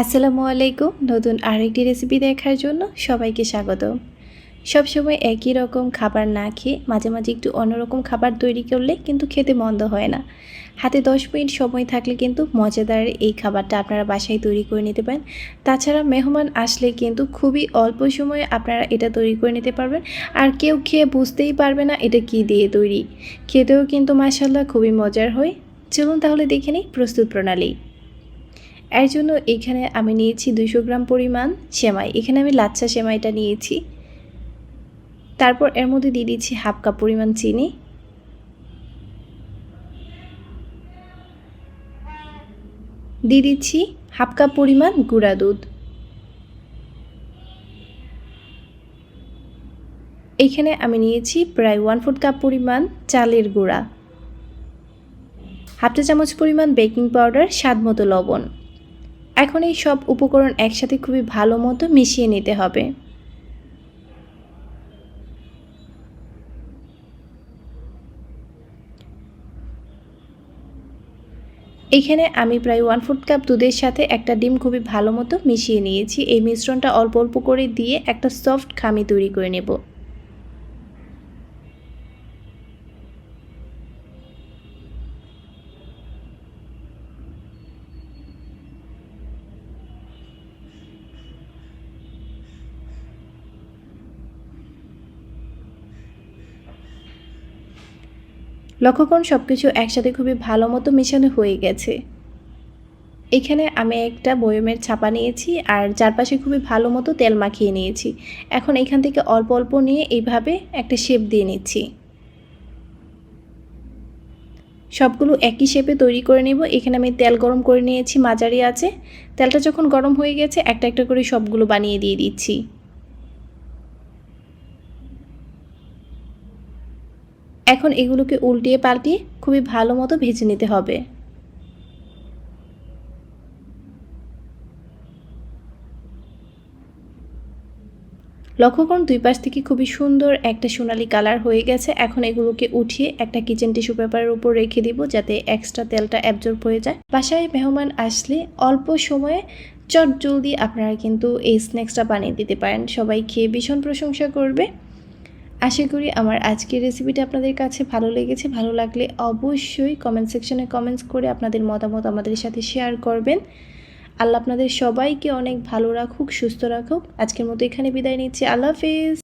আসসালামু আলাইকুম। নতুন আরেকটি রেসিপি দেখার জন্য সবাইকে স্বাগত। সবসময় একই রকম খাবার না খেয়ে মাঝে মাঝে একটু অন্যরকম খাবার তৈরি করলে কিন্তু খেতে মন্দ হয় না। হাতে দশ মিনিট সময় থাকলে কিন্তু মজাদার এই খাবারটা আপনারা বাসায় তৈরি করে নিতে পারেন। তাছাড়া মেহমান আসলে কিন্তু খুবই অল্প সময়ে আপনারা এটা তৈরি করে নিতে পারবেন। আর কেউ খেয়ে বুঝতেই পারবে না এটা কি দিয়ে তৈরি। খেতেও কিন্তু মাসাল্লাহ খুবই মজার হয়। চলুন তাহলে দেখে নিই প্রস্তুত প্রণালী। এর জন্য এখানে আমি নিয়েছি দুশো গ্রাম পরিমাণ সেমাই। এখানে আমি লাচ্ছা সেমাইটা নিয়েছি। তারপর এর মধ্যে দিয়ে দিচ্ছি হাফ কাপ পরিমাণ চিনি। দিয়ে দিচ্ছি হাফ কাপ পরিমাণ গুঁড়া দুধ। এখানে আমি নিয়েছি প্রায় ওয়ান ফোর্থ কাপ পরিমাণ চালের গুঁড়া। হাফ চা চামচ পরিমাণ বেকিং পাউডার, স্বাদ মতো লবণ। এখন এই সব উপকরণ একসাথে খুবই ভালো মতো মিশিয়ে নিতে হবে। এখানে আমি প্রায় ওয়ান ফোর্থ কাপ দুধের সাথে একটা ডিম খুবই ভালো মতো মিশিয়ে নিয়েছি। এই মিশ্রণটা অল্প অল্প করে দিয়ে একটা সফট খামি তৈরি করে নেব। লক্ষ্য করুন সব কিছু একসাথে খুবই ভালো মতো মেশানো হয়ে গেছে। এখানে আমি একটা বয়মের ছাপা নিয়েছি আর চারপাশে খুবই ভালো মতো তেল মাখিয়ে নিয়েছি। এখন এখান থেকে অল্প অল্প নিয়ে এইভাবে একটা শেপ দিয়ে নিচ্ছি। সবগুলো একই শেপে তৈরি করে নেব। এখানে আমি তেল গরম করে নিয়েছি, মাঝারি আছে। তেলটা যখন গরম হয়ে গেছে, একটা একটা করে সবগুলো বানিয়ে দিয়ে দিচ্ছি। এখন এগুলোকে উল্টিয়ে পাল্টিয়ে খুবই ভালো মতো ভেজে নিতে হবে। লক্ষ্য করুন দুই পাশ থেকে খুবই সুন্দর একটা সোনালি কালার হয়ে গেছে। এখন এগুলোকে উঠিয়ে একটা কিচেন টিস্যু পেপারের উপর রেখে দিব যাতে এক্সট্রা তেলটা অ্যাবজর্ব হয়ে যায়। বাসায় মেহমান আসলে অল্প সময়ে চট জলদি আপনারা কিন্তু এই স্ন্যাক্সটা বানিয়ে দিতে পারেন। সবাই খেয়ে ভীষণ প্রশংসা করবে। আশা করি আমার আজকের রেসিপিটা আপনাদের কাছে ভালো লেগেছে, ভালো লাগলে অবশ্যই কমেন্ট সেকশনে কমেন্টস করে আপনাদের মতামত আমাদের সাথে শেয়ার করবেন। আল্লাহ আপনাদের সবাইকে অনেক ভালো রাখুক, সুস্থ রাখুক। আজকের মতো এখানে বিদায় নিচ্ছি। আল্লাহ হাফিজ।